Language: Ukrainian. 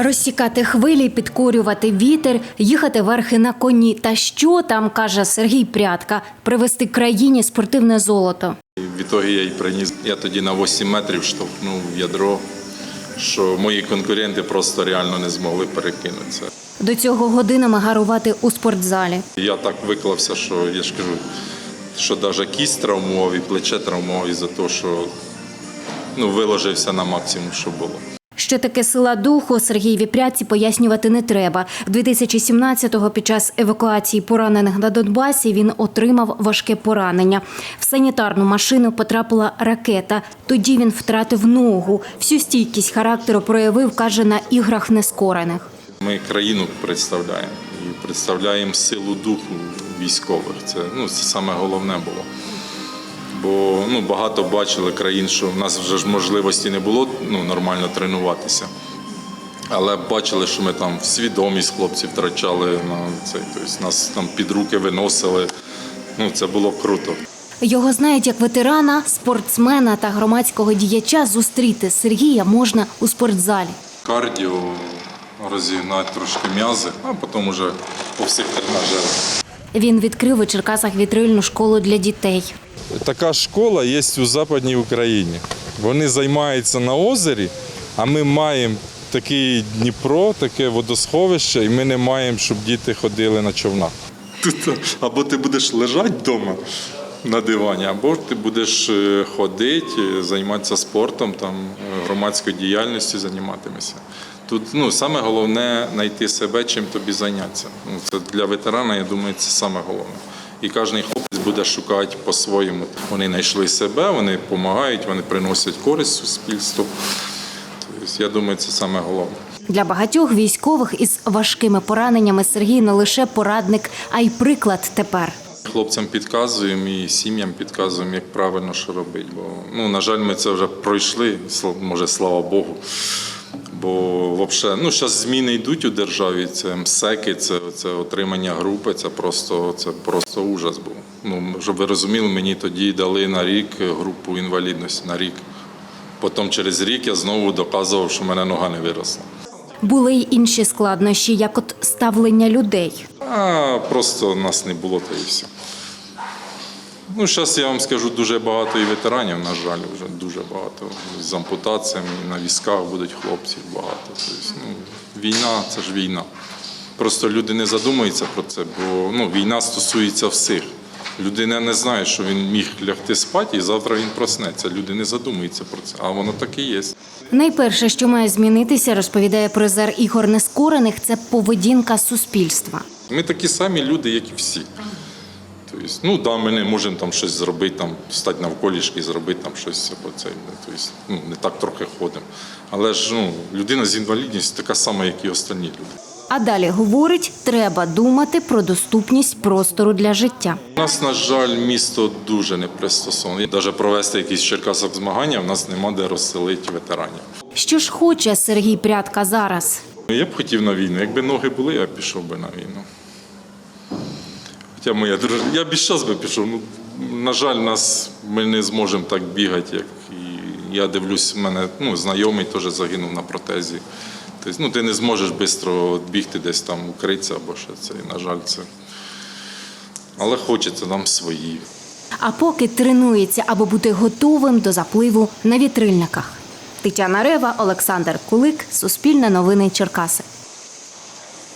Розсікати хвилі, підкорювати вітер, їхати верхи на коні. Та що там каже Сергій Прядка, привезти країні спортивне золото. В ітогі я й приніс. Я тоді на 8 метрів штовхнув в ядро, що мої конкуренти просто реально не змогли перекинутися. До цього годинами гарувати у спортзалі. Я так виклався, що я ж кажу, що навіть кість травмував і плече травмував із-за того, що ну, виложився на максимум, що було. Що таке сила духу Сергієві Прядці пояснювати не треба. 2017-го під час евакуації поранених на Донбасі він отримав важке поранення. В санітарну машину потрапила ракета. Тоді він втратив ногу. Всю стійкість характеру проявив, каже, на іграх нескорених. Ми країну представляємо і представляємо силу духу військових. Це, ну, це саме головне було. Бо ну, багато бачили країн, що в нас вже ж можливості не було ну, нормально тренуватися. Але бачили, що ми там свідомість хлопців втрачали на цей. Тобто нас там під руки виносили. Ну, це було круто. Його знають як ветерана, спортсмена та громадського діяча. Зустріти Сергія можна у спортзалі. Кардіо, розігнати трошки м'язи, а потім вже по всіх тренажерах. Він відкрив у Черкасах вітрильну школу для дітей. Така школа є у Западній Україні. Вони займаються на озері, а ми маємо такий Дніпро, таке водосховище, і ми не маємо, щоб діти ходили на човнах. Або ти будеш лежати вдома на дивані, або ти будеш е, ходити, займатися спортом, там, е, громадською діяльністю займатимешся. Тут ну, саме головне знайти себе, чим тобі зайнятися. Ну, це для ветерана, я думаю, це саме головне. І кожен хлопець буде шукати по-своєму. Вони знайшли себе, вони допомагають, вони приносять користь суспільству. Тобто, я думаю, це саме головне. Для багатьох військових із важкими пораненнями Сергій не лише порадник, а й приклад тепер. Хлопцям підказуємо і сім'ям підказуємо, як правильно що робити. Бо, ну, на жаль, ми це вже пройшли, може, слава Богу. Бо взагалі, ну, зараз зміни йдуть у державі, це МСЕКи, це, це отримання групи, це просто, це просто ужас був. Ну, щоб ви розуміли, мені тоді дали на рік групу інвалідності на рік. Потім через рік я знову доказував, що в мене нога не виросла. Були й інші складнощі, як от ставлення людей. А просто нас не було, та і все. Ну, зараз я вам скажу дуже багато і ветеранів, на жаль, вже дуже багато. З ампутаціями на військах будуть хлопців багато. Тобто, ну, війна це ж війна. Просто люди не задумуються про це, бо ну, війна стосується всіх. Людина не знає, що він міг лягти спати, і завтра він проснеться. Люди не задумуються про це, а воно так і є. Найперше, що має змінитися, розповідає призер ігор нескорених, це поведінка суспільства. Ми такі самі люди, як і всі. Тобто, ну да, ми не можемо там щось зробити, там стати навколішки зробити там щось або це. Тобто, ну, не так трохи ходимо. Але ж ну, людина з інвалідністю така сама, як і остальні люди. А далі говорить, треба думати про доступність простору для життя. У нас, на жаль, місто дуже не пристосоване. Навіть провести якісь в Черкасах змагання, в нас нема де розселити ветеранів. Що ж хоче Сергій Прядка зараз? Я б хотів на війну. Якби ноги були, я пішов би на війну. Хоча моя дружина, я б зараз би пішов. Ну, на жаль, нас ми не зможемо так бігати, як і я дивлюсь, в мене ну, знайомий теж загинув на протезі. Тобто, ну, ти не зможеш швидко бігти десь там укритися або що це. І, на жаль, це. Але хочеться нам свої. А поки тренується, аби бути готовим до запливу на вітрильниках. Тетяна Рева, Олександр Кулик, Суспільне новини Черкаси.